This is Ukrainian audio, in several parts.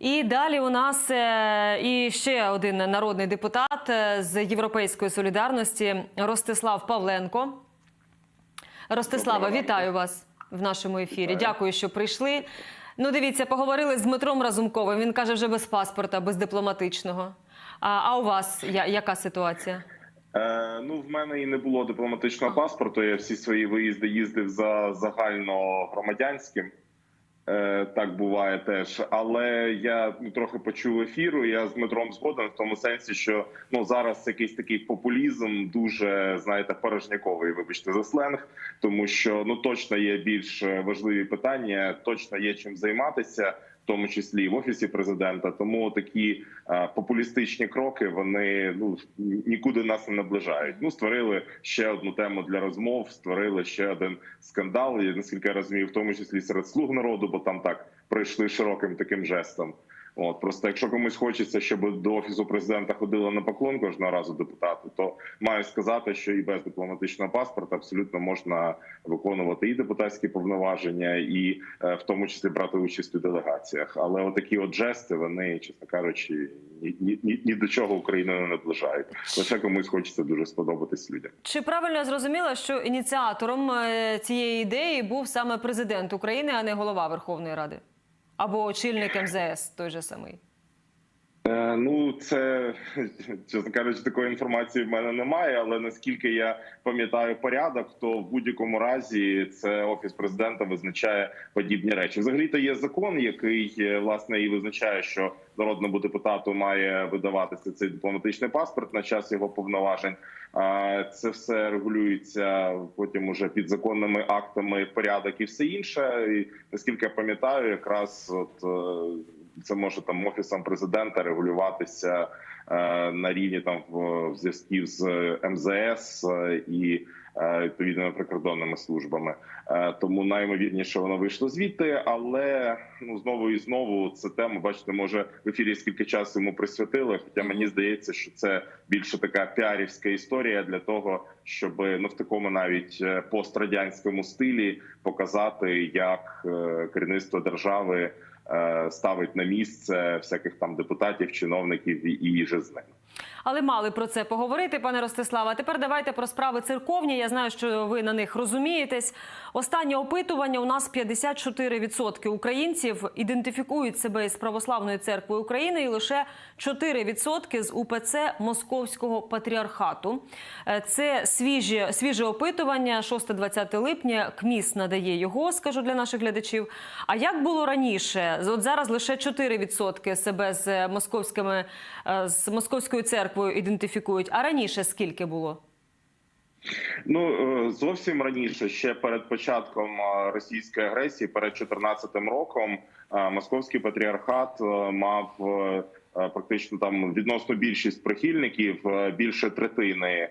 І далі у нас е, і ще один народний депутат е, з Європейської солідарності Ростислав Павленко. Ростислава, вітаю вас в нашому ефірі. Вітаю. Дякую, що прийшли. Ну, дивіться, поговорили з Дмитром Разумковим. Він каже, вже без паспорта, без дипломатичного. А, а у вас я, яка ситуація? Е, ну, в мене і не було дипломатичного паспорту. Я всі свої виїзди їздив за загальногромадянським. Е, так буває теж. Але я ну, трохи почув ефіру. Я з Дмитром згоден в тому сенсі, що ну зараз якийсь такий популізм дуже знаєте порожняковий. Вибачте за сленг, тому що ну точно є більш важливі питання, точно є чим займатися. Тому числі і в офісі президента, тому такі е, популістичні кроки вони ну нікуди нас не наближають. Ну створили ще одну тему для розмов, створили ще один скандал. І наскільки я розумію, в тому числі серед слуг народу, бо там так пройшли широким таким жестом. От просто якщо комусь хочеться, щоб до офісу президента ходили на поклон кожного разу депутати, то маю сказати, що і без дипломатичного паспорта абсолютно можна виконувати і депутатські повноваження, і е, в тому числі брати участь у делегаціях. Але отакі от жести, вони, чесно кажучи, ні, ні, ні, ні до чого Україну не наближають. Лише комусь хочеться дуже сподобатись людям. Чи правильно я зрозуміла, що ініціатором е, цієї ідеї був саме президент України, а не голова Верховної Ради? Або очільник МЗС той же самий? Е, Ну, це чесно кажучи, такої інформації в мене немає. Але наскільки я пам'ятаю порядок, то в будь-якому разі це офіс президента визначає подібні речі. Взагалі то є закон, який е, власне і визначає, що народному депутату має видаватися цей дипломатичний паспорт на час його повноважень. Це все регулюється потім уже підзаконними актами, порядок і все інше. І наскільки я пам'ятаю, якраз от. Е, це може там офісом президента регулюватися е, на рівні там в, зв'язків з МЗС е, і е, відповідними прикордонними службами. Е, тому наймовірніше воно вийшло звідти, але ну знову і знову це тема. Бачите, може в ефірі скільки часу йому присвятили. Хоча мені здається, що це більше така піарівська історія для того, щоб ну в такому навіть е, пострадянському стилі показати, як е, керівництво держави е, ставить на місце всяких там депутатів, чиновників і, і же з ними. Але мали про це поговорити, пане Ростислава. Тепер давайте про справи церковні. Я знаю, що ви на них розумієтесь. Останнє опитування у нас 54% українців ідентифікують себе із православною церквою України, і лише 4% з УПЦ Московського патріархату. Е, Це свіжі, свіже опитування, 6-20 липня. КМІС надає його, скажу для наших глядачів. А як було раніше? От зараз лише 4% себе з московськими е, з московською церквою ідентифікують. А раніше скільки було? Ну е, зовсім раніше, ще перед початком е, російської агресії, перед 14 роком, е, московський патріархат мав практично там відносно більшість прихильників, більше третини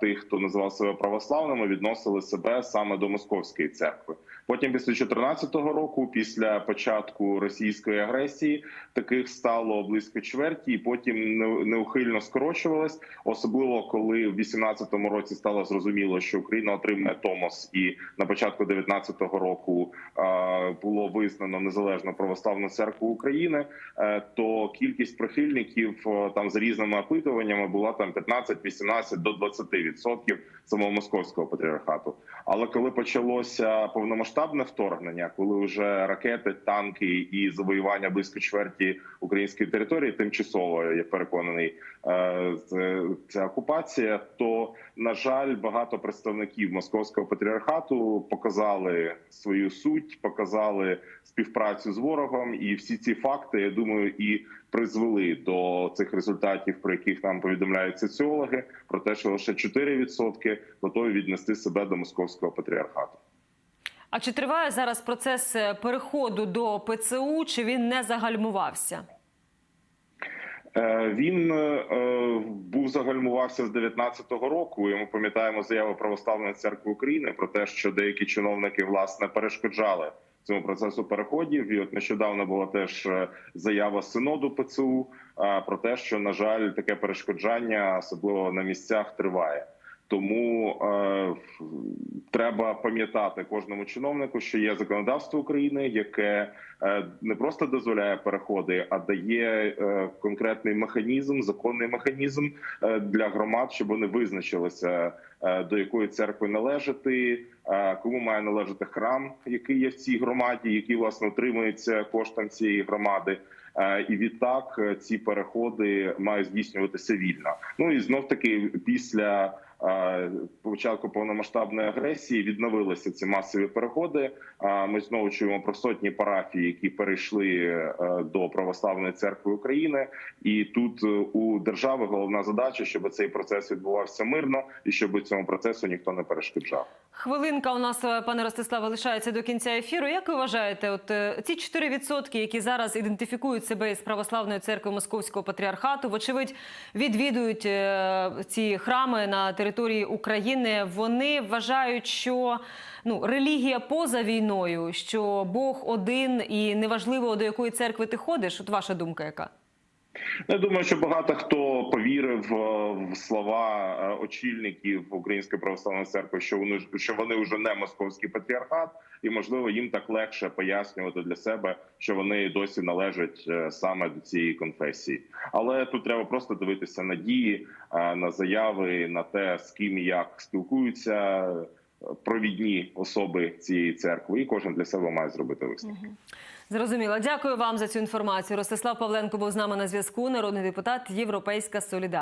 тих, хто називав себе православними, відносили себе саме до московської церкви. Потім, після 2014 року, після початку російської агресії, таких стало близько чверті, і потім не- неухильно скорочувалось. Особливо коли в 2018 році стало зрозуміло, що Україна отримає Томос, і на початку 2019 року е, було визнано незалежну православну церкву України. е, То кількість прихильників е, там за різними опитуваннями була там 15, 18 до 20% самого московського патріархату. Але коли почалося повномасштабне вторгнення, коли вже ракети, танки і завоювання близько чверті української території, тимчасово я переконаний, е, ця окупація, то на жаль, багато представників московського патріархату показали свою суть, показали співпрацю з ворогом, і всі ці факти, я думаю, і призвели до цих результатів, про яких нам повідомляють соціологи, про те, що лише 4% готові віднести себе до московського патріархату. А чи триває зараз процес е, переходу до ПЦУ? Чи він не загальмувався? Е, Він е, був загальмувався з 19-го року. І ми пам'ятаємо заяву православної церкви України про те, що деякі чиновники власне перешкоджали цьому процесу переходів. І от нещодавно була теж е, заява синоду ПЦУ е, про те, що на жаль, таке перешкоджання, особливо на місцях, триває. Тому е, треба пам'ятати кожному чиновнику, що є законодавство України, яке е, не просто дозволяє переходи, а дає е, конкретний механізм, законний механізм е, для громад, щоб вони визначилися, е, до якої церкви належати, е, кому має належати храм, який є в цій громаді, який власне отримується коштом цієї громади. Е, І відтак е, ці переходи мають здійснюватися вільно. Ну і знов таки після початку повномасштабної агресії відновилися ці масові переходи. Ми знову чуємо про сотні парафій, які перейшли е, до православної церкви України. І тут е, у держави головна задача, щоб цей процес відбувався мирно і щоб цьому процесу ніхто не перешкоджав. Хвилинка у нас, е, пане Ростиславе, лишається до кінця ефіру. Як ви вважаєте, от е, ці 4%, які зараз ідентифікують себе із православною церквою Московського патріархату, вочевидь відвідують е, ці храми на території України. Вони вважають, що ну релігія поза війною, що Бог один і неважливо до якої церкви ти ходиш. От ваша думка, яка? Я думаю, що багато хто повірив е, в слова е, очільників Української православної церкви, що вони що вони вже не московський патріархат, і можливо їм так легше пояснювати для себе, що вони досі належать е, саме до цієї конфесії. Але тут треба просто дивитися на дії, на заяви, на те, з ким і як спілкуються провідні особи цієї церкви, і кожен для себе має зробити висновки. Зрозуміло. Дякую вам за цю інформацію. Ростислав Павленко був з нами на зв'язку. Народний депутат Європейська Солідарність.